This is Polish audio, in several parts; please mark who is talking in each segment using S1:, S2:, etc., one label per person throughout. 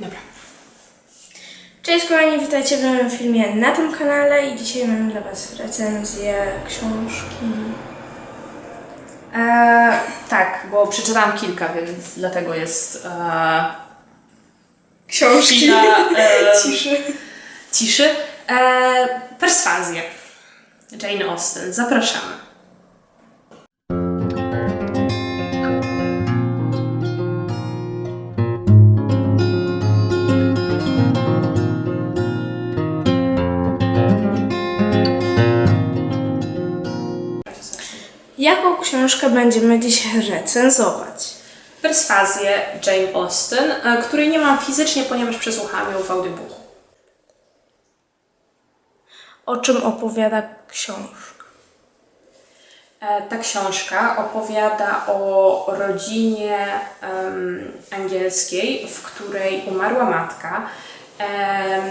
S1: Dobra.
S2: Cześć kochani, witajcie w nowym filmie na tym kanale i dzisiaj mamy dla Was recenzję książki.
S1: E, tak, bo przeczytałam kilka, więc dlatego jest e,
S2: Książki.
S1: chwila e,
S2: Ciszy.
S1: ciszy. E, perswazję. Jane Austen. Zapraszamy.
S2: Jaką książkę będziemy dzisiaj recenzować?
S1: Perswazję Jane Austen, e, której nie mam fizycznie, ponieważ przesłuchałam ją w audiobooku.
S2: O czym opowiada książka?
S1: E, Ta książka opowiada o rodzinie em, angielskiej, w której umarła matka em,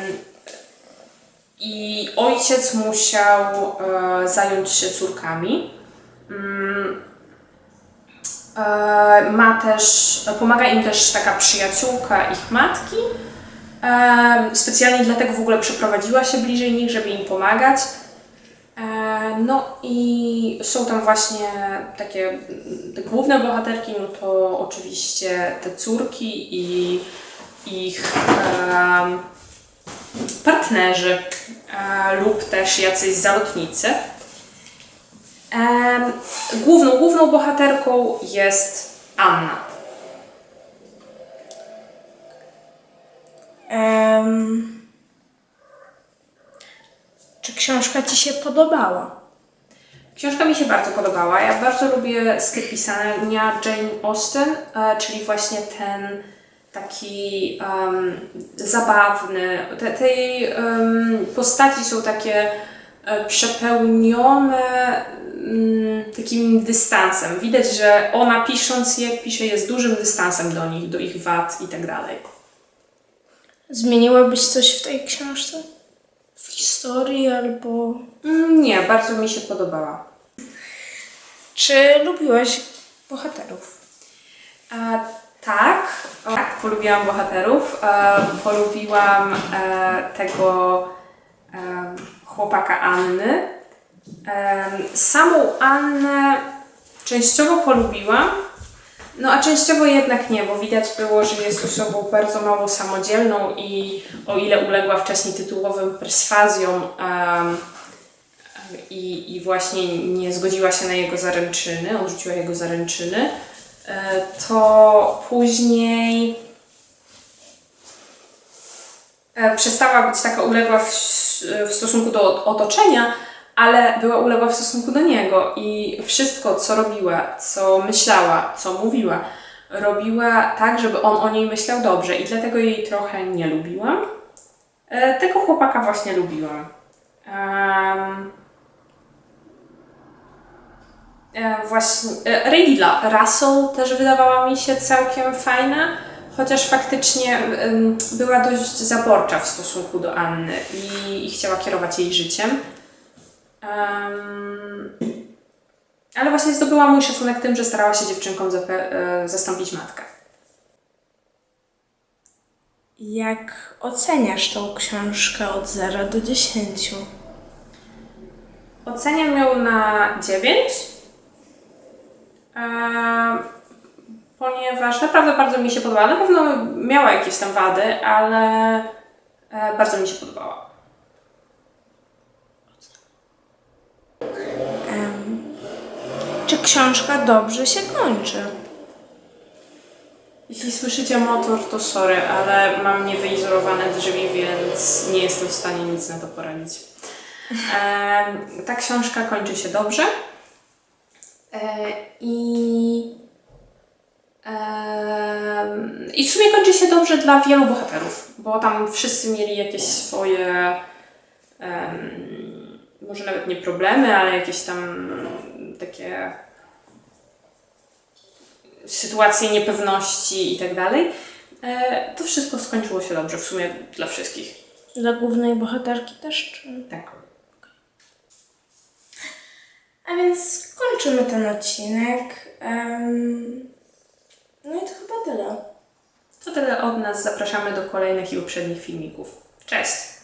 S1: i ojciec musiał e, zająć się córkami. Mm, e, ma też, pomaga im też taka przyjaciółka ich matki. Em, Specjalnie dlatego w ogóle przeprowadziła się bliżej nich, żeby im pomagać. E, No i są tam właśnie takie te główne bohaterki, no to oczywiście te córki i ich partnerzy e, lub też jacyś zalotnicy. Główną, główną bohaterką jest Anna.
S2: Em, czy książka Ci się podobała?
S1: Książka mi się bardzo podobała. Ja bardzo lubię styl pisania Jane Austen, e, czyli właśnie ten taki em, zabawny. Te, em, postaci są takie e, przepełnione takim dystansem. Widać, że ona pisząc je, pisze je z dużym dystansem do nich, do ich wad i tak dalej.
S2: Zmieniłabyś coś w tej książce? W historii albo...
S1: Mm, Nie, bardzo mi się podobała.
S2: Czy lubiłaś bohaterów?
S1: E, tak, tak, polubiłam bohaterów. E, polubiłam e, tego e, chłopaka Anny. Samą Annę częściowo polubiłam, no a częściowo jednak nie, bo widać było, że jest osobą bardzo mało samodzielną i o ile uległa wcześniej tytułowym perswazjom em, i, i właśnie nie zgodziła się na jego zaręczyny, odrzuciła jego zaręczyny, e, to później e, przestała być taka uległa w, w stosunku do otoczenia, ale była uległa w stosunku do niego i wszystko, co robiła, co myślała, co mówiła, robiła tak, żeby on o niej myślał dobrze i dlatego jej trochę nie lubiłam. E, Tego chłopaka właśnie lubiłam. Em, E, właśnie e, Rydla Russell też wydawała mi się całkiem fajna, chociaż faktycznie em, była dość zaborcza w stosunku do Anny i, i chciała kierować jej życiem. Ale właśnie zdobyła mój szacunek tym, że starała się dziewczynkom e, zastąpić matkę.
S2: Jak oceniasz tą książkę od 0 do 10?
S1: Oceniam ją na 9, e, ponieważ naprawdę bardzo mi się podobała. Na pewno miała jakieś tam wady, ale e, bardzo mi się podobała.
S2: Książka dobrze się kończy?
S1: Jeśli słyszycie motor, to sorry, ale mam niewyizolowane drzwi, więc nie jestem w stanie nic na to poradzić. E, ta książka kończy się dobrze. E, I, I w sumie kończy się dobrze dla wielu bohaterów, bo tam wszyscy mieli jakieś swoje, em, może nawet nie problemy, ale jakieś tam takie sytuacje niepewności i tak dalej. E, To wszystko skończyło się dobrze, w sumie dla wszystkich.
S2: Dla głównej bohaterki też? Czy...
S1: Tak.
S2: A więc kończymy ten odcinek. Em, No i to chyba tyle.
S1: To tyle od nas. Zapraszamy do kolejnych i poprzednich filmików. Cześć!